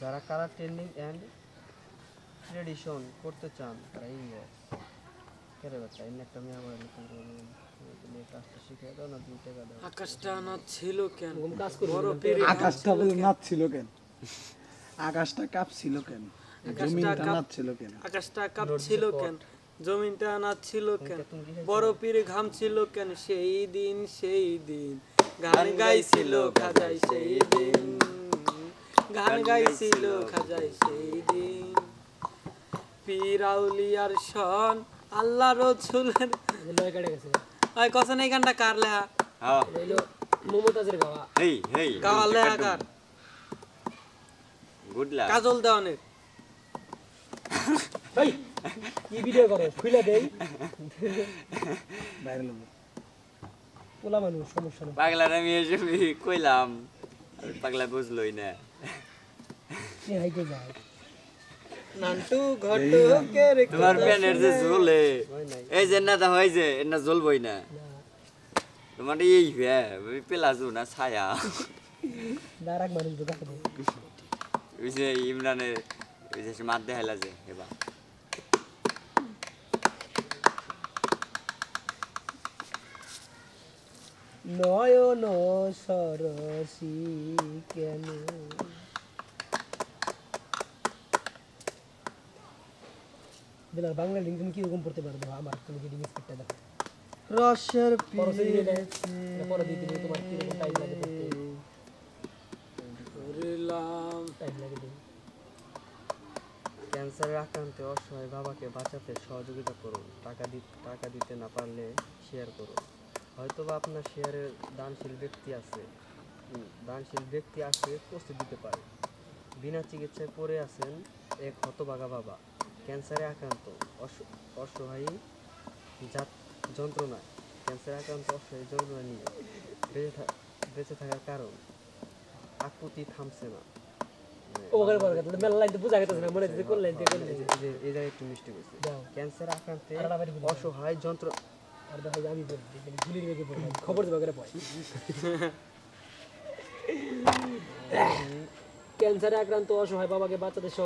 যারা colour trending and tradition করতে চান তারা কেরে বাচ্চা এমনি একটা মেয়ে কাজটা শিখে দাও না দুই টাকা দাও। আকাশটা না ছিল কেন কাজ করবি বড় না। পেরে আকাশটা নাচছিল কেন? আকাশটা কাঁপছিল কেন? জমিনটা কাঁপ- নাচছিল কেন? আকাশটা কাঁপছিল কেন? জমিনটা নাচছিল কেন? বড় পীর ঘামছিল কেন? সেই দিন সেই দিন। গান গাইছিল খাজাই সেই দিন। গান গাইছিল খাজাই সেই দিন পীর আউলিয়ার সন আল্লাহ রসুলের এই ওই কসন এই গানটা কার লেখা? হ্যাঁ। মমতাজের গাওয়া। হেই হেই গাওয়া লেখা কার? গুড লাক কাজল দেওয়ানের। ভাই কি ভিডিও করো? দেই। বাইরে লোক পোলা মানুষ সমস্যা নেই। পাগলার আমি এসে কইলাম। পাগলা বুঝলই না। নান্টু ঘটকের তোমার প্যানের যে ঝোলে এই যে না তা হয় যে না জ্বলবই না। তোমার এই হ্যাঁ পেলাজু না ছায়া। দারাক মানুষ ঢুকাতে দেয় ওই যে ইমরানের ওই যে মাত দেখাইলা যে এবার। নয়ন সরসি কেন? বাংলা লিঙ্ক তুমি কীরকম পড়তে পারবে? আমার তুমি যদি মিসকিটটা দেখো। রসের ক্যান্সারের আক্রান্তে অসহায় বাবাকে বাঁচাতে সহযোগিতা করুন। টাকা টাকা দিতে না পারলে শেয়ার করুন। হয়তো বা আপনার শেয়ারের দানশীল ব্যক্তি আছে। দানশীল ব্যক্তি আছে প্রস্তুত দিতে পারে। বিনা চিকিৎসায় পড়ে আছেন এক হতবাগা বাবা। ক্যান্সারে আক্রান্ত অস- অসহায়ী জাত যন্ত্রণায়। ক্যান্সারে আক্রান্ত অসহায়ী যন্ত্রণা নিয়ে বেঁচে বেঁচে থাকার কারণ আকুতি থামছে না। অসহায় যন্ত্র আর দেখা যে আমি বলছি গুলির বেগে পড়লাম খবর দেবো করে পয় ক্যান্সারে আক্রান্ত, অসহায় বাবাকে বাচ্চাদের